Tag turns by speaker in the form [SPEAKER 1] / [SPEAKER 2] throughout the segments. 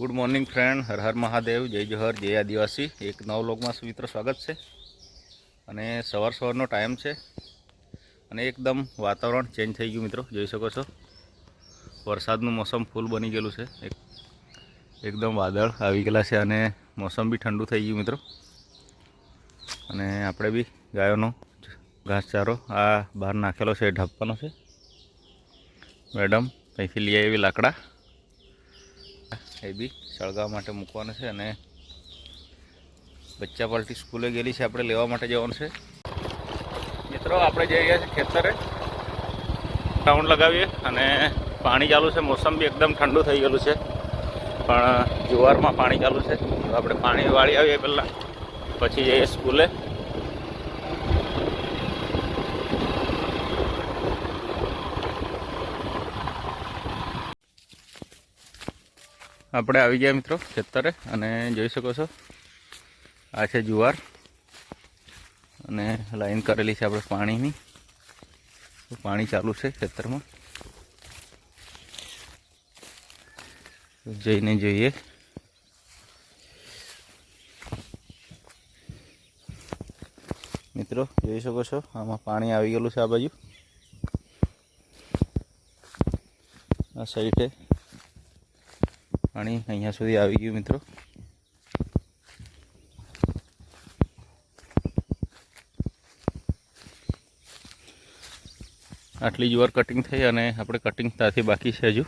[SPEAKER 1] Good morning friend Har Har Mahadev. જય જોહર, જય આદિવાસી. એક નવ લોકમાં સુમિત્ર સ્વાગત છે. અને સવાર સવારનો ટાઈમ છે. અને એકદમ વાતાવરણ ચેન્જ થઈ ગયું મિત્રો. જોઈ શકો છો. વરસાદનું મોસમ ફૂલ બની ગયેલું છે. એક, એકદમ વાદળ આવી ગયેલા છે અને મોસમ બી ઠંડુ થઈ ગયું મિત્રો. અને આપણે બી ગાયોનો ઘાસચારો આ બહાર નાખેલો છે ઢાંપવાનો છે. મેડમ, અહીંથી લઈ આવી લાકડા. એ બી સળગાવવા માટે મૂકવાનું છે અને બચ્ચા પાલટી સ્કૂલે ગયેલી છે, આપણે લેવા માટે જવાનું છે. મિત્રો, આપણે જઈ રહ્યા છીએ ખેતરે. રાઉન્ડ લગાવીએ અને પાણી ચાલુ છે. મોસમ બી એકદમ ઠંડુ થઈ ગયેલું છે. પણ જુવારમાં પાણી ચાલુ છે. આપણે પાણી વાળી આવીએ પહેલાં. પછી જઈએ સ્કૂલે. આપણે આવી ગયા મિત્રો ખેતરે અને જોઈ શકો છો. આ છે જુવાર અને લાઈન કરેલી છે આપણે પાણીની. પાણી ચાલુ છે ખેતરમાં. જઈને જોઈએ. મિત્રો જોઈ શકો છો, આમાં પાણી આવી ગયેલું છે આ બાજુ. આ સાઈડે પાણી અહીંયા સુધી આવી ગયું, મિત્રો. આટલી જ વાર કટિંગ થઈ અને આપણે કટિંગ ત્યાંથી બાકી છે હજુ.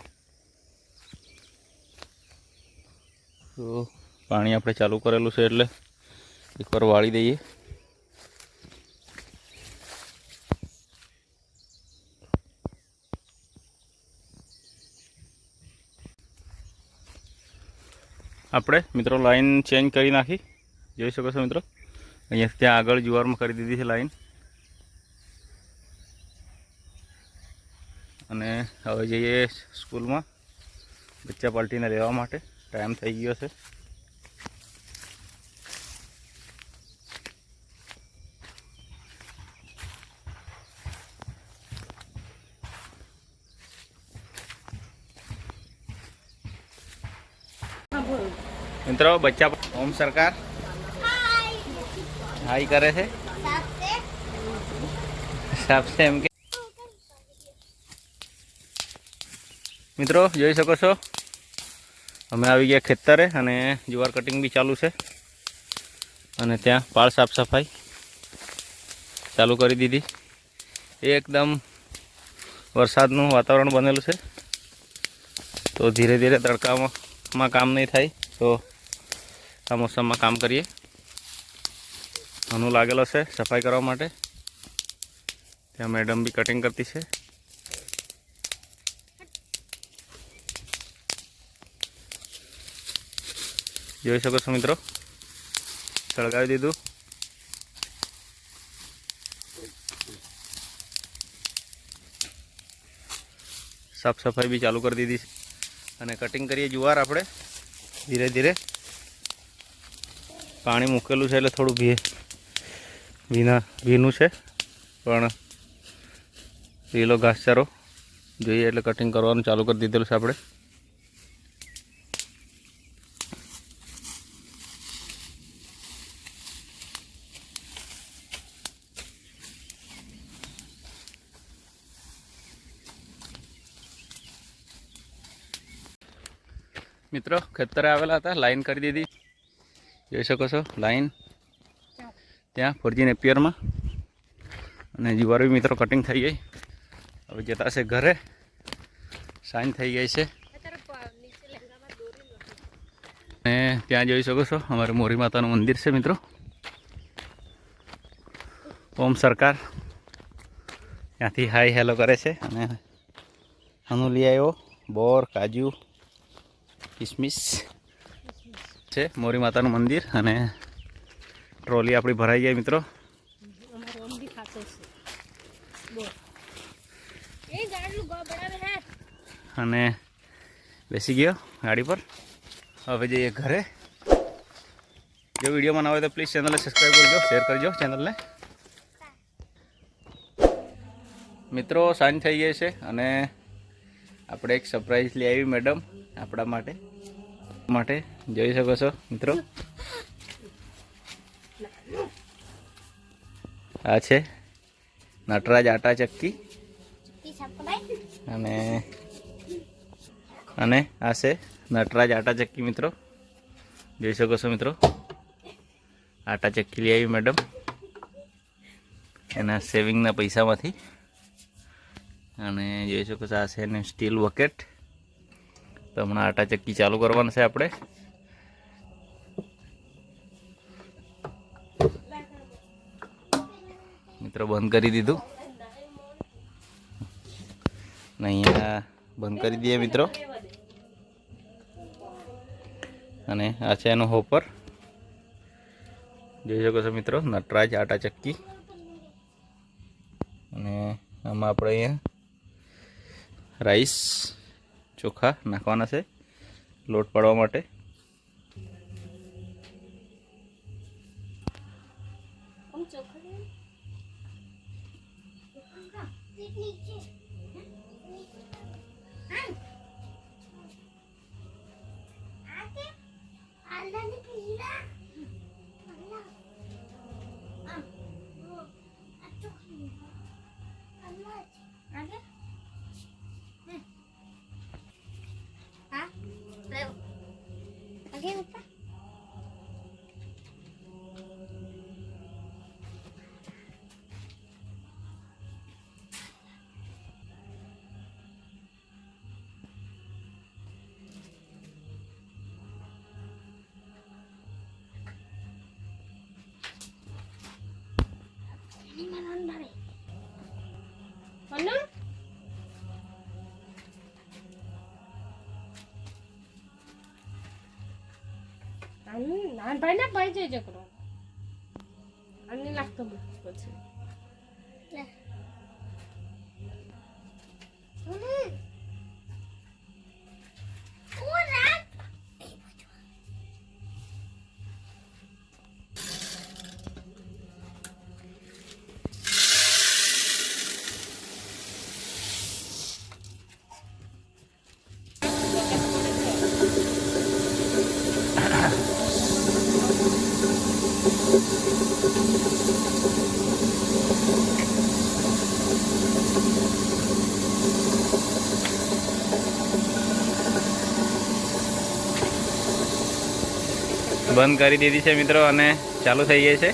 [SPEAKER 1] તો પાણી આપણે ચાલુ કરેલું છે એટલે એકવાર વાળી દઈએ. આપણે મિત્રો લાઈન ચેન્જ કરી નાખી. જોઈ શકો છો મિત્રો? અહીંયા ત્યાં આગળ જુવારમાં કરી દીધી છે લાઈન. અને હવે જઈએ સ્કૂલમાં. બચ્ચા પાર્ટીને લેવા માટે. ટાઈમ થઈ ગયો છે. મિત્રો બચ્ચા ઓમ સરકાર. હાઈ કરે છે. સાપસે. એમ કે. મિત્રો જોઈ શકો છો? અમે આવી ગયા ખેતરે અને જુવાર કટિંગ બી ચાલુ છે. અને ત્યાં પાળ સાફ સફાઈ ચાલુ કરી દીધી. એકદમ વરસાદનું વાતાવરણ બનેલું છે. તો ધીરે ધીરે તડકામાં કામ નહીં થાય. તો આ મોસમમાં કામ કરીએ. ઘણું લાગેલો છે સફાઈ કરવા માટે. ત્યાં મેડમ બી કટિંગ કરતી છે. જોઈ શકો છો મિત્રો? સળગાવી દીધું. સાફ સફાઈ બી ચાલુ કરી દીધી અને કટિંગ કરીએ જુવાર આપણે. ધીરે ધીરે. પાણી મૂકેલું છે એટલે થોડું ભી ભીના ભીનું છે. પણ લીલો ઘાસચારો જોઈએ એટલે કટિંગ કરવાનું ચાલુ કરી દીધેલું છે આપણે. મિત્રો, ખેતરે આવેલા હતા લાઈન કરી દીધી. જોઈ શકો છો, લાઈન. ત્યાં ફોરજી નેપિયરમાં અને જુવાર મિત્રો કટિંગ થઈ ગઈ. હવે જતા છે ઘરે. સાંજ થઈ ગઈ છે. અને ત્યાં જોઈ શકો છો, અમારે મોરી માતાનું મંદિર છે મિત્રો. ઓમ સરકાર. ત્યાંથી હાઈ હેલો કરે છે. અને આનું બોર, કાજુ, કિસમિસ. છે મોરી માતાનું મંદિર અને ટ્રોલી આપણી ભરાઈ ગઈ મિત્રો. અને બેસી ગયો ગાડી પર. હવે જઈએ ઘરે. જો વીડિયો બનાવે તો પ્લીઝ ચેનલને સબસ્ક્રાઈબ કરજો શેર કરજો ચેનલને મિત્રો સાંજ થઈ ગઈ છે અને આપણે એક સરપ્રાઈઝ લઈ આવી મેડમ આપણા માટે. માટે જોઈ શકો છો, મિત્રો. આ છે નટરાજ આટા ચક્કી. અને અને આ છે નટરાજ આટા ચક્કી, મિત્રો. જોઈ શકો છો, મિત્રો. આટા ચક્કી લઈ આવી મેડમ. એના સેવિંગના પૈસામાંથી. અને જોઈ શકો છો, આ છે ને સ્ટીલ બકેટ તો હમણાં આટા ચક્કી ચાલુ કરવાનું છે આપણે. મિત્રો, બંધ કરી દીધું. ને અહીંયા બંધ કરી દઈએ મિત્રો. અને આ છે એનું હોપર. જોઈ શકો છો મિત્રો, નટરાજ આટા ચક્કી. અને આમાં આપણે અહીંયા રાઈસ ચોખા નાખવાના છે લોટ પાડવા માટે
[SPEAKER 2] Mana? भए पाइजेन् लाग्त
[SPEAKER 1] બંધ કરી દીધી છે મિત્રો અને ચાલુ થઈ ગઈ છે.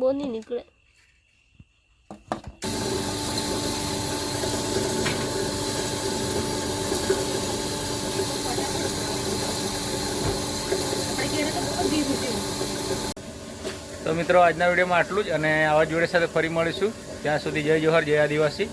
[SPEAKER 2] બોની નીકળે.
[SPEAKER 1] તો મિત્રો આજના વિડીયોમાં આટલું જ અને આવા જોડે સાથે ફરી મળીશું. ત્યાં સુધી જય જોહર જય આદિવાસી.